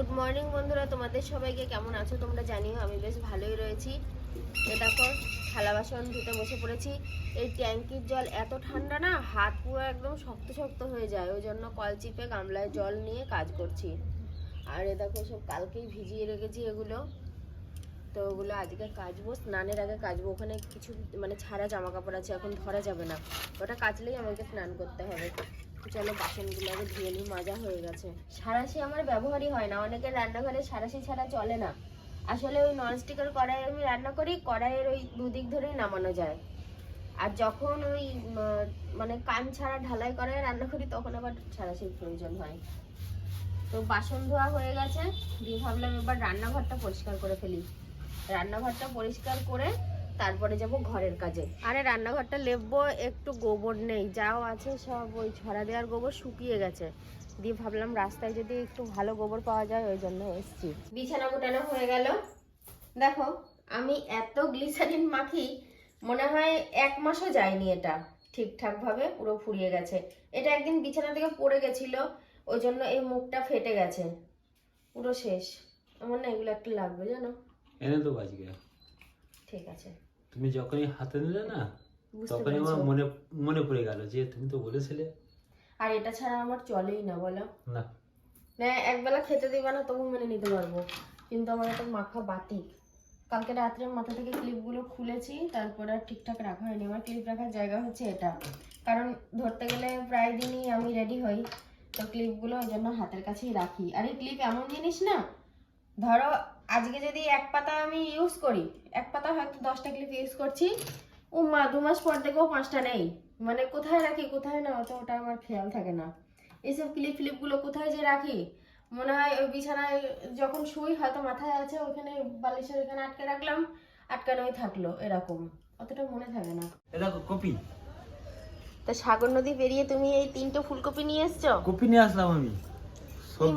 Good morning বন্ধুরা। তোমাদের সবাইকে কেমন আছো? তোমরা জানিও আমি বেশ ভালোই রয়েছি। এ দেখো, থালা বাসন ধুতে বসে পড়েছি। এই ট্যাঙ্কির জল এত ঠান্ডা না, হাত পুরো একদম শক্ত শক্ত হয়ে যায়। ওই জন্য কল চিপে গামলায় জল নিয়ে কাজ করছি। আর এ দেখো, সব কালকেই ভিজিয়ে রেখেছি এগুলো। তো ওগুলো আজকে কাচবো, স্নানের আগে কাচবো। ওখানে কিছু মানে ছাড়া জামা কাপড় আছে, এখন ধরা যাবে না। ওটা কাচলেই আমাকে স্নান করতে হবে। চলো বাসনগুলো আগে ধুয়ে নিই, মাজা হয়ে গেছে। সারাশি আমার ব্যবহারই হয় না, অনেকের রান্নাঘরে সারাশি ছাড়া চলে না। আসলে ওই ননস্টিকের কড়াই আমি রান্না করি, কড়াইয়ের ওই দুদিক ধরেই নামানো যায়। আর যখন ওই মানে কান ছাড়া ঢালাই কড়াই রান্না করি, তখন আবার সারাশির প্রয়োজন হয়। তো বাসন ধোয়া হয়ে গেছে, দিয়ে ভাবলাম এবার রান্নাঘরটা পরিষ্কার করে ফেলি। রান্নাঘরটা পরিষ্কার করে তারপরে যাব ঘরের কাজে। আরে রান্নাঘরটা লেপবো একটু গোবর নেই যাও আছে সব ওই ছড়া দেওয়ার গোবর শুকিয়ে গেছে। দিয়ে ভাবলাম রাস্তায় যদি একটু ভালো গোবর পাওয়া যায় ওই জন্য এসছি। বিছানা গোটানো হয়ে গেল। দেখো আমি এত গ্লিসারিন মাখি মনে হয় এক মাসও যায়নি এটা ঠিকঠাক ভাবে পুরো ফুরিয়ে গেছে। এটা একদিন বিছানা থেকে পড়ে গেছিল ওই জন্য এই মুখটা ফেটে গেছে। পুরো শেষ। আমার না এগুলো একটু লাগবে জানো? এনে তো ঠিক আছে। তুমি যখনই হাতে নিলে না তখনই আমার মনে মনে পড়ে গেল যে তুমি তো বলেছিলে। আর এটা ছাড়া আমার চলেই না বলো। না। না একবেলা খেতে দিবে না তবু মেনে নিতে পারব। কিন্তু আমার একটা মাখা বাতিক কালকে রাত্রে মাথা থেকে ক্লিপগুলো খুলেছি তারপরে আর ঠিকঠাক রাখা হয়নি। আমার ক্লিপ রাখার জায়গা হচ্ছে এটা। কারণ ধরতে গেলে প্রায় দিনই আমি রেডি হই। তো ক্লিপগুলো ওই জন্য হাতের কাছেই রাখি। আর এই ক্লিপ এমন জিনিস না ধরো আজকে যদি এক পাতা আমি ইউজ করি এক পাতা হয়তো দশটা ক্লিপ ইউজ করছি ও মা দু মাস পর দেখেও পাঁচটা নেই। মানে কোথায় রাখি কোথায় না অত ওটা আমার খেয়াল থাকে না। এইসব ক্লিপ ফ্লিপগুলো কোথায় যে রাখি? মনে হয় ওই বিছানায় যখন শুই হয়তো মাথায় আছে ওখানে বালিশের এখানে আটকে রাখলাম আটকানোই থাকল এরকম। অতটা মনে থাকে না। এ দেখো কপি। তা সাগর নদী পেরিয়ে তুমি এই তিনটে ফুলকপি নিয়ে এসছো? কপি নিয়ে আসলাম আমি।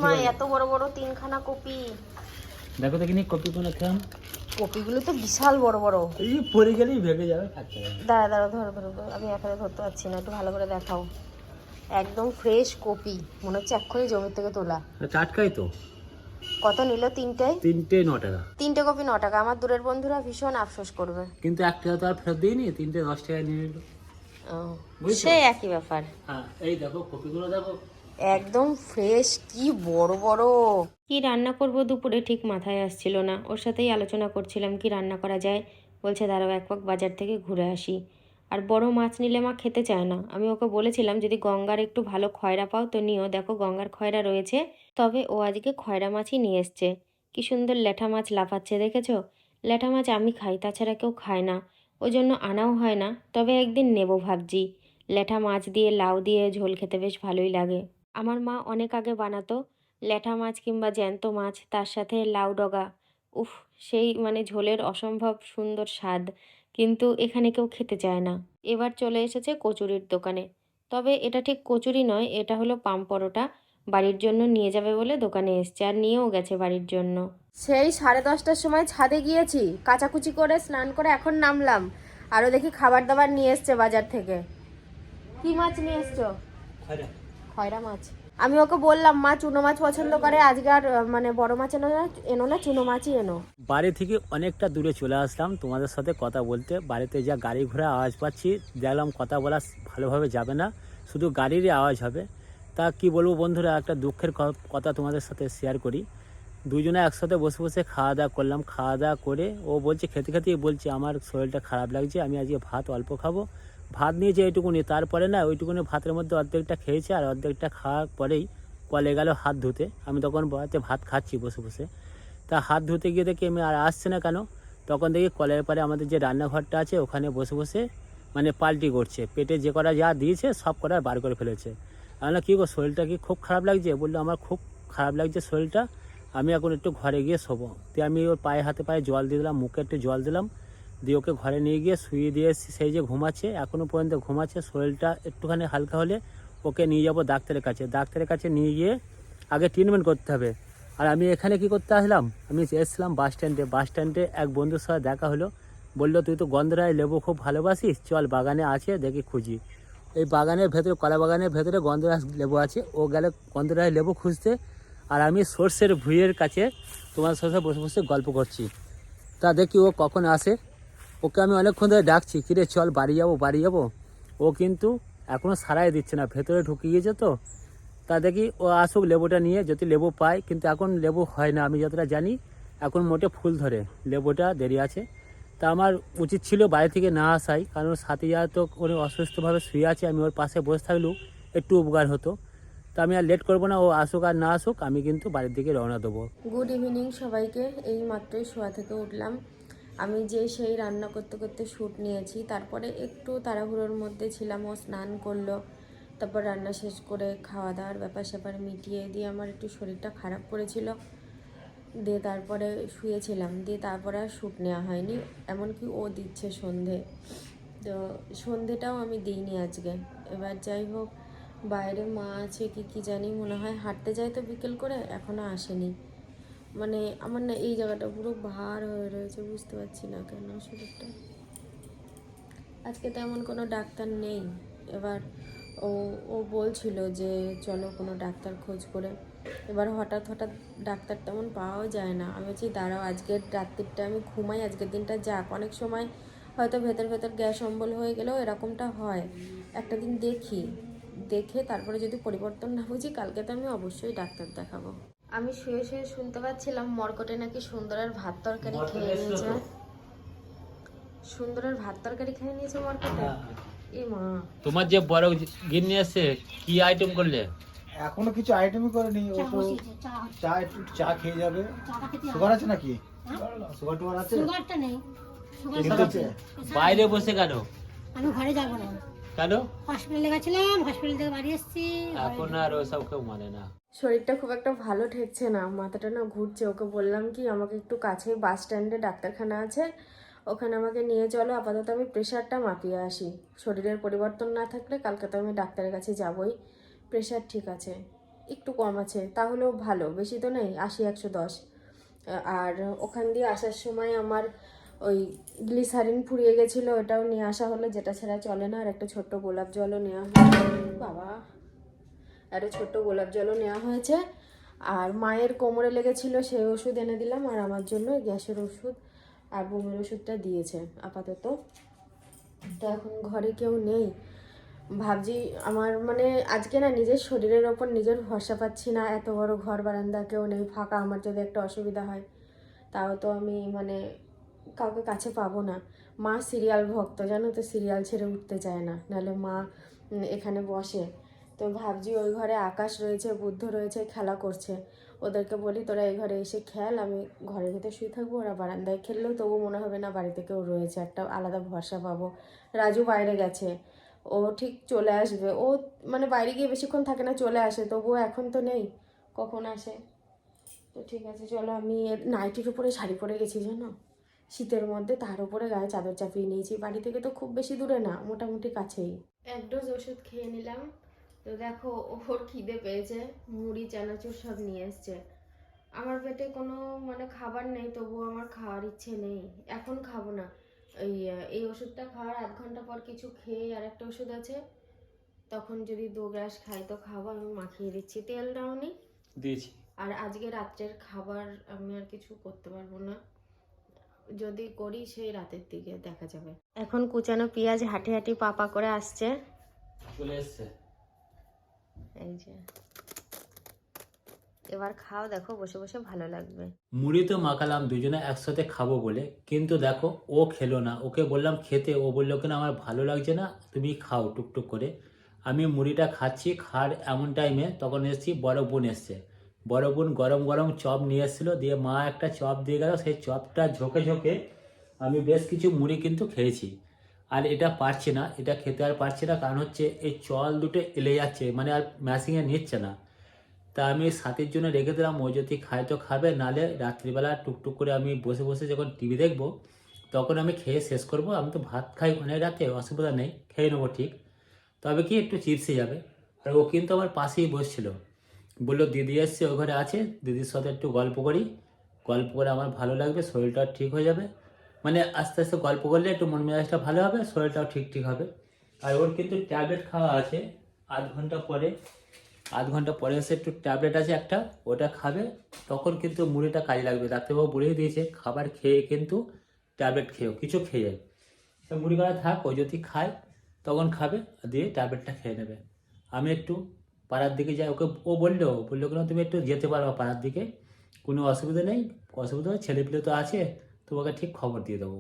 মা এত বড় বড় তিনখানা কপি। দেখো দেখিনি কপি কোন খেলাম কপিগুলো তো বিশাল বড় বড়। এই পরে গেলেই ভেঙে যাবে থাকতে দাঁড়া দাঁড়া ধরো ধরো। আমি এখানে ধরতে পারছি না একটু ভালো করে দেখাও। একদম ফ্রেশ কপি মনে হচ্ছে এক্ষুনি জমির থেকে তোলা। টাটকাই তো। কত নিল তিনটে? তিনটে ন টাকা। তিনটে কপি ন টাকা। আমার দূরের বন্ধুরা ভীষণ আফসোস করবে। কিন্তু এক টাকা তো আর ফেরত দিইনি তিনটে দশ টাকা নিয়ে নিল। ও, বুঝছ? সে একই ব্যাপার। হ্যাঁ এই দেখো কপিগুলো দেখো। একদম ফ্রেশ কি বড় বড়। কি রান্না করব দুপুরে ঠিক মাথায় আসছিল না। ওর সাথেই আলোচনা করছিলাম কি রান্না করা যায়। বলছে, দাঁড়াও, এক পাক বাজার থেকে ঘুরে আসি। আর বড় মাছ নিলে মা খেতে চায় না। আমি ওকে বলেছিলাম, যদি গঙ্গার একটু ভালো খয়রা পাও তো নিও। দেখো গঙ্গার খয়রা রয়েছে। তবে ও আজকে খয়রা মাছই নিয়ে এসছে। কি সুন্দর ল্যাঠা মাছ লাফাচ্ছে, দেখেছ? ল্যাঠা মাছ আমি খাই, তাছাড়া কেউ খায় না। ওই জন্য আনাও হয় না। তবে একদিন নেব ভাবছি। ল্যাঠা মাছ দিয়ে, লাউ দিয়ে ঝোল খেতে বেশ ভালোই লাগে। আমার মা অনেক আগে বানাতো ল্যাঠা মাছ কিংবা জ্যান্ত মাছ তার সাথে লাউ ডগা। উফ সেই মানে ঝোলের অসম্ভব সুন্দর স্বাদ কিন্তু এখানে কেউ খেতে চায় না। এবার চলে এসেছে কচুরির দোকানে। তবে এটা ঠিক কচুরি নয় এটা হলো পাম পরোটা বাড়ির জন্য নিয়ে যাবে বলে দোকানে এসছে আর নিয়েও গেছে বাড়ির জন্য। সেই সাড়ে দশটার সময় ছাদে গিয়েছি কাচাকুচি করে স্নান করে এখন নামলাম আরও দেখি খাবার দাবার নিয়ে এসছে বাজার থেকে। কি মাছ নিয়ে এসছো? খয়রা মাছ। আমি ওকে বললাম, মা, চুনো মাছ পছন্দ করে, আজকে আর মানে বড় মাছ এনো না এনো না, চুনো মাছই এনো। বাড়ি থেকে অনেকটা দূরে চলে আসলাম তোমাদের সাথে কথা বলতে। বাড়িতে যা গাড়ি ঘোড়া আওয়াজ পাচ্ছি, দেখলাম কথা বলা ভালোভাবে যাবে না, শুধু গাড়িরই আওয়াজ হবে। তা কি বলব বন্ধুরা, একটা দুঃখের কথা তোমাদের সাথে শেয়ার করি। দুজনে একসাথে বসে বসে খাওয়া দাওয়া করলাম। খাওয়া দাওয়া করে ও বলছে, খেতে খেতেই বলছে, আমার শরীরটা খারাপ লাগছে, আমি আজকে ভাত অল্প খাব। ভাত নিয়েছে এইটুকুনি। তারপরে না, ওইটুকুনি ভাতের মধ্যে অর্ধেকটা খেয়েছে আর অর্ধেকটা খাওয়ার পরেই কলে গেল হাত ধুতে। আমি তখন বাড়িতে ভাত খাচ্ছি বসে বসে। তা হাত ধুতে গিয়ে দেখি আমি আর আসছে না কেন? তখন দেখি কলের পারে আমাদের যে রান্নাঘরটা আছে, ওখানে বসে বসে মানে পাল্টি করছে। পেটে যে কটা যা দিয়েছে, সব কটা বার করে ফেলেছে। আমি কী গো, শরীরটা কি খুব খারাপ লাগছে? বলল, আমার খুব খারাপ লাগছে শরীরটা। আমি এখন একটু ঘরে গিয়ে শোবো। দিয়ে আমি ওর পায়ে হাতে পায়ে জল দিয়ে দিলাম, মুখে একটু জল দিলাম। দিয়ে ওকে ঘরে নিয়ে গিয়ে শুয়ে দিয়ে। সেই যে ঘুমাচ্ছে এখনও পর্যন্ত ঘুমাচ্ছে, শরীরটা একটুখানি হালকা হলে ওকে নিয়ে যাব ডাক্তারের কাছে। ডাক্তারের কাছে নিয়ে গিয়ে আগে ট্রিটমেন্ট করতে হবে। আর আমি এখানে কি করতে আসলাম? আমি এসেছিলাম বাস স্ট্যান্ডে বাস স্ট্যান্ডে এক বন্ধুর সাথে দেখা হলো। বলল, তুই তো গন্ধরায় লেবু খুব ভালোবাসিস। চল বাগানে আছে, দেখি খুঁজি। এই বাগানের ভেতরে, কলা বাগানের ভেতরে গন্ধরাজ লেবু আছে। ও গেলে গন্ধরাজ লেবু খুঁজতে। আর আমি সর্ষের ভুঁইয়ের কাছে তোমার সাথে বসে বসে গল্প করছি। তা দেখি ও কখন আসে। ওকে আমি অনেকক্ষণ ধরে ডাকছি, কিরে, চল বাড়ি যাব বাড়ি যাব? ও কিন্তু এখনও সারাই দিচ্ছে না, ভেতরে ঢুকে গিয়েছে তো। তা দেখি ও আসুক লেবুটা নিয়ে, যদি লেবু পায়, কিন্তু এখন লেবু হয় না, আমি যতটা জানি, এখন মোটে ফুল ধরে, লেবুটা দেরি আছে। তা আমার উচিত ছিল বাড়ি থেকে না আসাই, কারণ সাথে যা তো কোনো অসুস্থভাবে শুয়ে আছে, আমি ওর পাশে বসে থাকলেও একটু উপকার হতো। তা আমি আর লেট করব না, ও আসুক আর না আসুক, আমি কিন্তু বাড়ির দিকে রওনা দেবো। গুড ইভিনিং সবাইকে, এই মাত্রই শোয়া থেকে উঠলাম। আমি যে সেই রান্না করতে করতে শ্যুট নিয়েছি, তারপরে একটু তাড়াহুড়োর মধ্যে ছিলাম, ও স্নান করল, তারপর রান্না শেষ করে খাওয়া দাওয়ার ব্যাপার স্যাপার মিটিয়ে দিয়ে আমার একটু শরীরটা খারাপ করেছিল। দিয়ে তারপরে শুয়েছিলাম, দিয়ে তারপরে আর শ্যুট নেওয়া হয়নি, এমনকি ও দিচ্ছে সন্ধে। তো সন্ধেটাও আমি দিইনি আজকে। এবার যাই হোক, বাইরে মা আছে কি কি জানি, মনে হয় হাঁটতে যায় তো বিকেল করে এখনও আসেনি। মানে আমার না এই জায়গাটা পুরো ভার হয়ে রয়েছে, বুঝতে পারছি না কেন শরীরটা আজকে তেমন কোনো ডাক্তার নেই। এবার ও ও বলছিল যে চলো কোনো ডাক্তার খোঁজ করে। এবার হঠাৎ হঠাৎ ডাক্তার তেমন পাওয়াও যায় না। আমি বলছি, দাঁড়াও, আজকের রাত্রিটা আমি ঘুমাই, আজকের দিনটা যাক। অনেক সময় হয়তো ভেতর ভেতর গ্যাস অম্বল হয়ে গেলেও এরকমটা হয়। একটা দিন দেখি। দেখে তারপরে যদি পরিবর্তন না বুঝি, কালকে তো আমি অবশ্যই ডাক্তার দেখাবো। আমি শুয়ে শুয়ে শুনতে পাচ্ছিলাম মরকটে নাকি সুন্দরের ভাত তরকারি খেয়ে নিয়েছে। সুন্দরের ভাত তরকারি খেয়ে নিয়েছে মরকটে? এ মা। তোমার যে বড় গিন্নি আছে কি আইটেম করলে? এখনও কিছু আইটেমই করেনি ও তো চা। একটু চা খেয়ে যাবে। সুগার আছে নাকি? সুগার টুগার আছে? সুগারটা নেই। সুগার ঠিক আছে। বাইরে বসে কেন? আমি ঘরে যাব না। কেন? হসপিটালে গেছিলাম হসপিটাল থেকে বাড়ি এসেছি। এখন আর ওসব কেউ মানে না। শরীরটা খুব একটা ভালো ঠেকছে না, মাথাটা না ঘুরছে। ওকে বললাম কি, আমাকে একটু কাছে বাস স্ট্যান্ডে ডাক্তারখানা আছে, ওখানে আমাকে নিয়ে চলো, আপাতত আমি প্রেশারটা মাপিয়ে আসি। শরীরের পরিবর্তন না থাকলে কালকে তো আমি ডাক্তারের কাছে যাবই। প্রেশার ঠিক আছে, একটু কম আছে, তাহলেও ভালো, বেশি তো নেই, আশি, একশো দশ। আর ওখান দিয়ে আসার সময় আমার ওই গ্লিসারিন ফুরিয়ে গেছিল, ওটাও নিয়ে আসা হলো, যেটা ছাড়া চলে না, আর একটা ছোট্ট গোলাপ জলও নেওয়া হলো। বাবা। একটা ছোট্ট গোলাপ জলও নেওয়া হয়েছে। আর মায়ের কোমরে লেগেছিল সেই ওষুধ এনে দিলাম আর আমার জন্য গ্যাসের ওষুধ আর বমির ওষুধটা দিয়েছে আপাতত। তো এখন ঘরে কেউ নেই। ভাবছি আমার মানে আজকে না নিজের শরীরের ওপর নিজের ভরসা পাচ্ছি না, এত বড় ঘর বারান্দা কেউ নেই, ফাঁকা, আমার যদি একটা অসুবিধা হয়, তাও তো আমি মানে কাউকে কাছে পাবো না। মা সিরিয়াল ভক্ত, জানো তো সিরিয়াল ছেড়ে উঠতে চায় না, নাহলে মা এখানে বসে। তো ভাবছি ওই ঘরে আকাশ রয়েছে, বুদ্ধ রয়েছে, খেলা করছে। ওদেরকে বলি, তোরা এই ঘরে এসে খেল, আমি ঘরের ভিতরে শুয়ে থাকব, ওরা বারান্দায় খেললেও তবু মনে হবে না বাড়িতে কেউ রয়েছে, একটা আলাদা ভরসা পাবো। রাজু বাইরে গেছে। ও ঠিক চলে আসবে। ও মানে বাইরে গিয়ে বেশিক্ষণ থাকে না, চলে আসে, তবুও এখন তো নেই। কখন আসে? তো ঠিক আছে, চলো, আমি নাইটির উপরে শাড়ি পরে গেছি, জানো? শীতের মধ্যে তার উপরে গায়ে চাদর চাপিয়ে নিয়েছি। বাড়ি থেকে তো খুব বেশি দূরে না, মোটামুটি কাছেই। এক ডোজ ওষুধ খেয়ে নিলাম। তো দেখো ওর খিদে পেয়েছে মুড়ি চানাচুর সব নিয়ে এসছে। আমার পেটে কোনো মানে খাবার নেই তবুও আমার খাওয়ার ইচ্ছে নেই। এখন খাব না। এই এই ওষুধটা খাওয়ার আধ ঘণ্টা পর কিছু খেয়ে আর একটা ওষুধ আছে। তখন যদি দু গ্লাস খাই তো খাব আমি মাখিয়ে দিচ্ছি। তেল দাওনি দিয়েছি। আর আজকে রাত্রের খাবার আমি আর কিছু করতে পারব না। যদি করি সেই রাতের দিকে দেখা যাবে। এখন কুচানো পেঁয়াজ হাঁটি হাঁটি পাপা করে আসছে। চলে এসছে। এই যে। এবার খাও, দেখো, বসে বসে ভালো লাগবে। মুড়ি তো মাখালাম, দুজনে একসাথে খাব বলে। কিন্তু দেখো, ও খেলো না। ওকে বললাম, খেতে। ও বলল, কিনা, আমার ভালো লাগছে না? তুমি খাও টুকটুক করে। আমি মুড়িটা খাচ্ছি খার এমন টাইমে তখন এসেছি, বড় বোন এসছে। বড় বোন গরম গরম চপ নিয়ে এসেছিল। দিয়ে মা একটা চপ দিয়ে গেল। সেই চপটা ঝোঁকে ঝোঁকে আমি বেশ কিছু মুড়ি কিন্তু খেয়েছি। আর এটা পারছে না, এটা খেতে আর পারছে না, কারণ হচ্ছে এই চল দুটো এলে যাচ্ছে মানে আর ম্যাশিংয়ে নিচ্ছে না। তা আমি সাথের জন্য রেখে দিলাম, ও যদি খায় তো খাবে, নালে রাত্রিবেলা টুকটুক করে আমি বসে বসে যখন টিভি দেখব, তখন আমি খেয়ে শেষ করব, আমি তো ভাত খাই অনেক রাতে, অসুবিধা নেই, খেয়ে নেব ঠিক। তবে কি একটু চিপসে যাবে। আর ও কিন্তু আমার পাশেই বসছিল। বলল, দিদি এসছে, ও ঘরে আছে, দিদির সাথে একটু গল্প করি, গল্প করে আমার ভালো লাগবে শরীরটা ঠিক হয়ে যাবে। মানে আস্তে আস্তে গল্প করলে একটু মন মেজাজটা ভালো হবে, শরীরটাও ঠিক ঠিক হবে। আর ওর কিন্তু ট্যাবলেট খাওয়া আছে, আধ ঘণ্টা পরে। আধ ঘণ্টা পরে এসে একটু ট্যাবলেট আছে একটা, ওটা খাবে, তখন কিন্তু মুড়িটা কাজে লাগবে। ডাক্তারবাবু বলেই দিয়েছে, খাবার খেয়ে কিন্তু ট্যাবলেট খেয়েও, কিছু খেয়ে তা মুড়ি করা থাক, ও যদি খায়, তখন খাবে দিয়ে ট্যাবলেটটা খেয়ে নেবে। আমি একটু পাড়ার দিকে যাই, ওকে, ও বলল বলল কেন তুমি একটু যেতে পারো পাড়ার দিকে? কোনো অসুবিধা নেই, অসুবিধা ছেলেপিলে তো আছে। তোমাকে ঠিক খবর দিয়ে দেবো।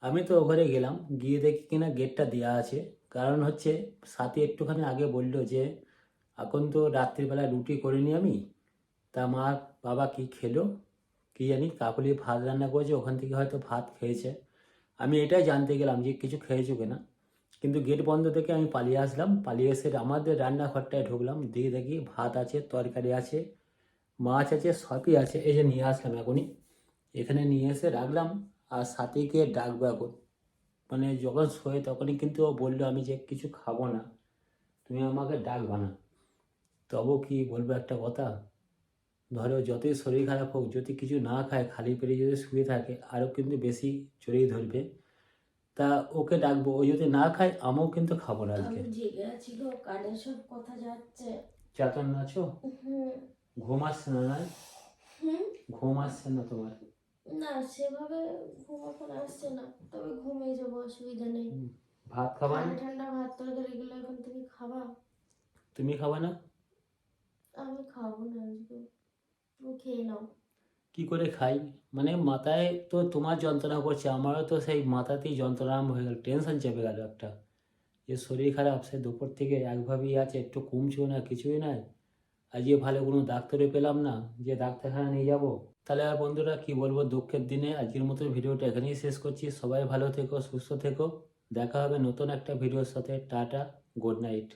আমি তো ওখানে গেলাম, গিয়ে দেখি কিনা গেটটা দেওয়া আছে। কারণ হচ্ছে সাথে একটুখানি আগে বলল যে, এখন তো রাত্রিবেলা রুটি করিনি আমি। তা মা বাবা কি খেলো? কি জানি, কাকুলি ভাত রান্না করেছে, ওখান থেকে হয়তো ভাত খেয়েছে। আমি এটাই জানতে গেলাম যে কিছু খেয়েছো কিনা। কিন্তু গেট বন্ধ থেকে আমি পালিয়ে আসলাম। পালিয়ে এসে আমাদের রান্নাঘরটায় ঢুকলাম। দিয়ে দেখি ভাত আছে, তরকারি আছে, মাছ আছে, সবই আছে। এই যে নিয়ে আসলাম এখনই। এখানে নিয়ে এসে রাখলাম আর সাথীকে ডাকবো এখন। মানে যখন শোয় তখনই কিন্তু ও বলল আমি যে কিছু খাব না তুমি আমাকে ডাকবা না। তবু কি বলব একটা কথা? ধরো যতই শরীর খারাপ হোক যদি কিছু না খায় খালি পেটে যদি শুয়ে থাকে আরও কিন্তু বেশি চড়িয়ে ধরবে। তা ওকে ডাকবো ও যদি না খায় আমিও কিন্তু খাব না আজকে। কানে সব কথা যাচ্ছে। চাতন আছো? ঘুম আসছে না ঘুম আসছে না তোমার? না সেভাবে ঘুম এখন আসছে না। তবে ঘুমিয়ে যাব অসুবিধা নেই। ভাত খাবা না? ঠান্ডা ঠান্ডা ভাত তরকারি এগুলো এখন তুমি খাবা? তুমি খাবা না? আমি খাব না আজকে। তুমি খেয়ে নাও। কি করে খাই? মানে মাথায় তো তোমার যন্ত্রণা করছে আমারও তো সেই মাথাতেই যন্ত্রণা আরম্ভ হয়ে গেল টেনশন চেপে গেল একটা। যে শরীর খারাপ সে দুপুর থেকে একভাবেই আছে একটু কমছেও না কিছুই নাই। আজকে ভালো কোনো ডাক্তারও পেলাম না যে ডাক্তারখানা নিয়ে যাব। তাহলে আর বন্ধুরা কি বলব, দুঃখের দিনে আজকের মতো ভিডিওটা এখানেই শেষ করছি। সবাই ভালো থেকো, সুস্থ থেকো। দেখা হবে নতুন একটা ভিডিওর সাথে। Tata good night